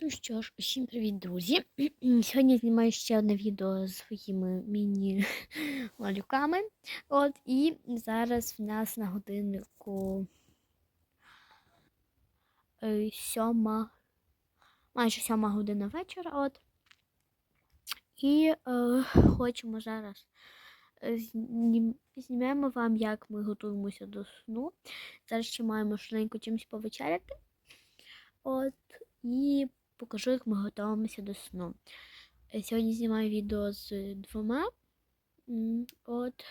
Ну що ж, усім привіт, друзі. Сьогодні знімаю ще одне відео з своїми міні-малюками. От, і зараз в нас на годиннику е, сьома, майже сьома година вечора. От. І е, хочемо зараз е, знім- знімемо вам, як ми готуємося до сну. Зараз ще маємо швиденько чимось повечеряти. От, і покажу, як ми готуємося до сну. Е, Сьогодні знімаю відео з двома. От,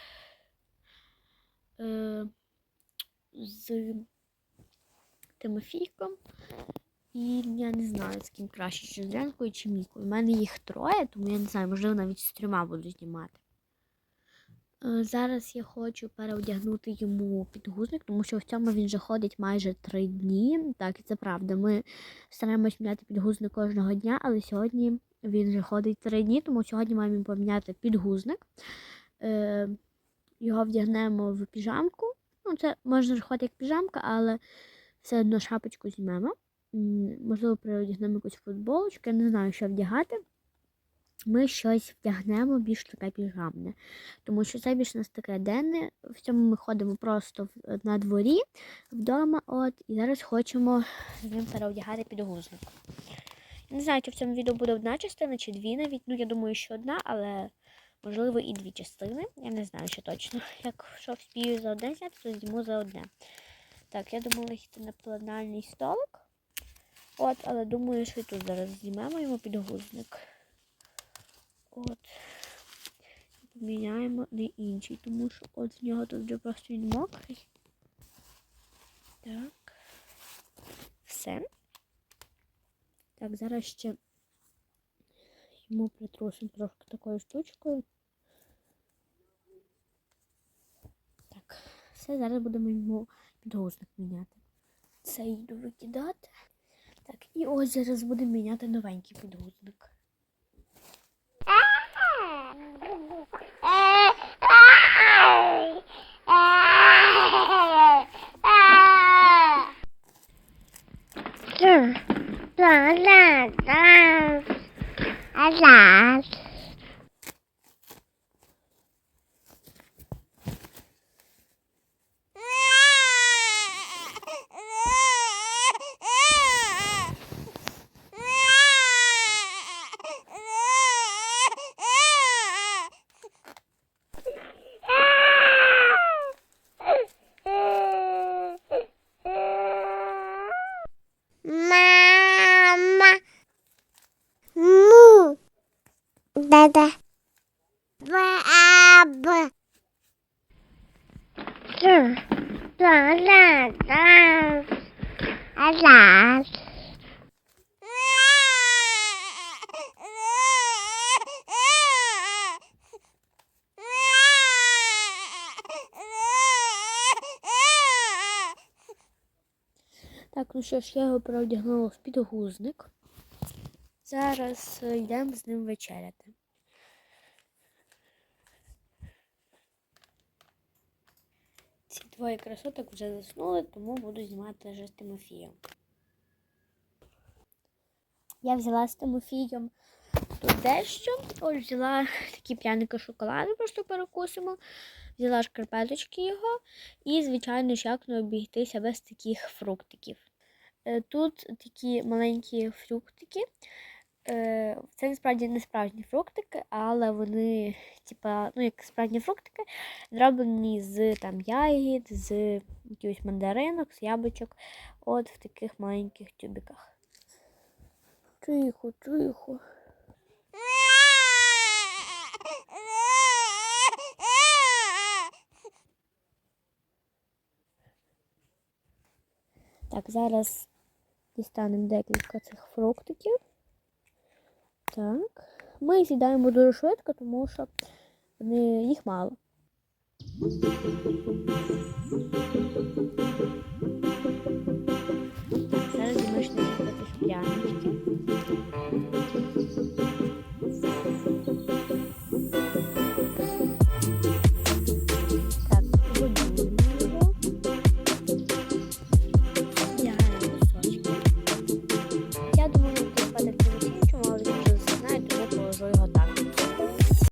е, з Тимофійком. І я не знаю, з ким краще, чи з Ленкою, чи Мікою. У мене їх троє, тому я не знаю, можливо, навіть з трьома буду знімати. Е, Зараз я хочу переодягнути йому підгузник, тому що в цьому він вже ходить майже три дні. Так, і це правда. Ми стараємось міняти підгузник кожного дня, але сьогодні він вже ходить три дні, тому сьогодні маємо поміняти підгузник. Е, Його вдягнемо в піжамку. Ну, це можна рахувати як піжамка, але все одно шапочку знімемо. Можливо, переодягнемо якусь футболочку, я не знаю, що вдягати. Ми щось вдягнемо більш таке піжамне. Тому що це більш у нас таке денне. В цьому ми ходимо просто на дворі вдома. От, і зараз хочемо з ним переодягати підгузник. Не знаю, чи в цьому відео буде одна частина чи дві навіть. Ну, я думаю, що одна, але можливо і дві частини. Я не знаю, що точно. Якщо вспію за одне зняти, то зніму за одне. Так, я думала йти на пленальний столик. От, але думаю, що і тут зараз знімемо йому підгузник. От. Поміняємо на інший, тому що от в нього тут вже просто він мокрий. Так. Все. Так, зараз ще йому притрусимо трошки такою штучкою. Так, все, зараз будемо йому підгузник міняти. Це йду викидати. Так, і ось зараз будемо міняти новенький підгузник. 啊啊啊这儿短短的 Да-да. Да. А-да. Так, ну що ж, я його переодягнула в підгузник. Зараз е, йдемо з ним вечеряти. Ці двоє красоток вже заснули, тому буду знімати вже з Тимофієм. Я взяла з Тимофієм тут дещо. Ось взяла такі пряники шоколаду, просто перекусимо. Взяла шкарпеточки його. І, звичайно ж, як не обійтися без таких фруктиків. Е, Тут такі маленькі фруктики. Е, Це насправді не справжні фруктики, але вони, типа, ну, як справжні фруктики, зроблені з там ягід, з якихось мандаринок, з яблучок, от в таких маленьких тюбиках. Тихо, тихо. Так, зараз дістанемо декілька цих фруктиків. Так. Ми з'їдаємо дуже швидко, тому що їх мало. Зараз зможна зробити прянички.